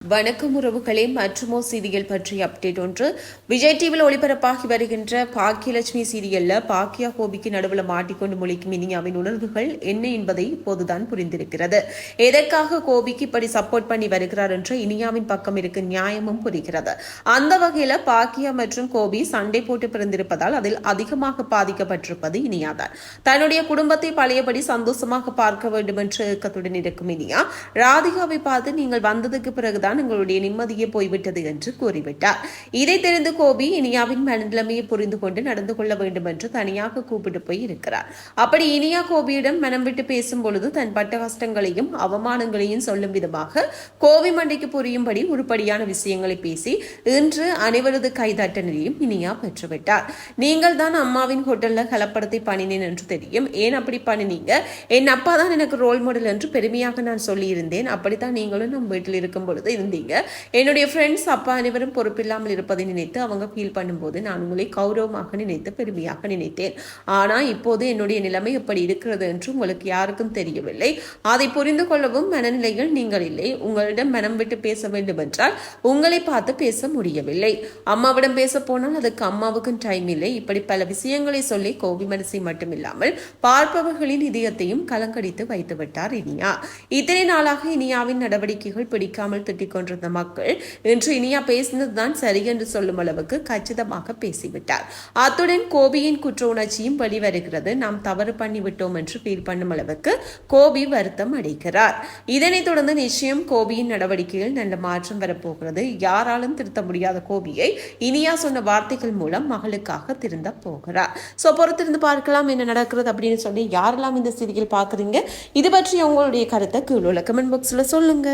வணக்கம் உறவுகளே மற்றுமோ சீரியல் பற்றிய அப்டேட் ஒன்று. விஜய் டிவியில் ஒளிபரப்பாகி வருகின்ற பாக்கியலட்சுமி சீரியல்ல பாக்கியா கோபிக்கு நடுவில் மாட்டிக்கொண்டு முழிக்கும் இனியாவின் உணர்வுகள் என்ன என்பதை இப்போதுதான் புரிந்திருக்கிறது. எதற்காக கோபிக்கு இப்படி சப்போர்ட் பண்ணி வருகிறார் என்ற இனியாவின் பக்கம் இருக்க நியாயமும் புரிகிறது. அந்த வகையில் பாக்கியா மற்றும் கோபி சண்டை போட்டு பிறந்திருப்பதால் அதில் அதிகமாக பாதிக்கப்பட்டிருப்பது இனியாதான். தன்னுடைய குடும்பத்தை பழையபடி சந்தோஷமாக பார்க்க வேண்டும் என்ற இயக்கத்துடன் இருக்கும் இனியா ராதிகாவை பார்த்து நீங்கள் வந்ததுக்கு பிறகுதான் உங்களுடைய நிம்மதியே போய்விட்டது என்று கூறிவிட்டார். இதை தெரிந்து கோபி இனியாவின் மனநிலைமையை புரிந்து கொண்டு நடந்து கொள்ள வேண்டும் என்று தனியாக கூப்பிட்டு போய் இருக்கிறார். அப்படி இனியா கோபியிடம் மனம் விட்டு பேசும் பொழுது தன் பட்ட கஷ்டங்களையும் அவமானங்களையும் சொல்லும் விதமாக கோபி மண்டைக்கு புரியும்படி உருப்படியான விஷயங்களை பேசி இன்று அனைவரது கைதட்டனையும் இனியா பெற்றுவிட்டார். நீங்கள் தான் அம்மாவின் ஹோட்டல்ல கலப்படத்தை பண்ணினேன் என்று தெரியும். ஏன் அப்படி பண்ணினீங்க? என் அப்பா தான் எனக்கு ரோல் மாடல் என்று பெருமையாக நான் சொல்லியிருந்தேன். அப்படித்தான் நீங்களும் நம் வீட்டில் இருக்கும் பொழுது இருந்தீங்க. என்னுடைய ஃப்ரெண்ட்ஸ் அப்பா அனைவரும் பொறுப்பில்லாமல் இருப்பதை நினைத்து அவங்க ஃபீல் பண்ணும்போது நான் உங்களை கௌரவமாக நினைத்து பெருமையாக நினைத்தேன். ஆனால் இப்போது என்னுடைய நிலைமை எப்படி இருக்கிறது என்று உங்களுக்கு யாருக்கும் தெரியவில்லை. அதை புரிந்து கொள்ளவும் மனநிலையில் நீங்கள் இல்லை. உங்களிடம் மனம் விட்டு பேச வேண்டும் என்றால் உங்களை பார்த்து பேச முடியவில்லை. அம்மாவிடம் பேச போனால் அதுக்கு அம்மாவுக்கும் டைம் இல்லை. இப்படி பல விஷயங்களை சொல்லி கோபி மனசை மட்டுமில்லாமல் பார்ப்பவர்களின் இதயத்தையும் கலங்கடித்து வைத்து விட்டார் இனியா. இத்தனை நாளாக இனியாவின் நடவடிக்கைகள் பிடிக்காமல் திட்டிக் கொண்டிருந்த மக்கள் இன்று இனியா பேசினதுதான் சரி என்று சொல்லும் அளவுக்கு கச்சிதமாக பேசிவிட்டார். அத்துடன் கோபியின் குற்ற உணர்ச்சியும் வெளிவருகிறது. நாம் தவறு பண்ணிவிட்டோம் என்று ஃபீல் பண்ணும் அளவுக்கு கோபி வருத்தம் அடைகிறார். இதனைத் தொடர்ந்து நிச்சயம் கோபியின் நடவடிக்கையில் நல்ல மாற்றம் வரப்போகிறது. யாராலும் திருத்த முடியாத கோபியை இனியா சொன்ன வார்த்தைகள் மூலம் மகளுக்காக திருந்த போகிறார். ஸோ பொறுத்திருந்து பார்க்கலாம் என்ன நடக்கிறது அப்படின்னு சொல்லி யாரெல்லாம் இந்த சீரியல் பார்க்குறீங்க? இது பற்றி உங்களுடைய கருத்தை கீழே கமெண்ட் பாக்ஸில் சொல்லுங்க.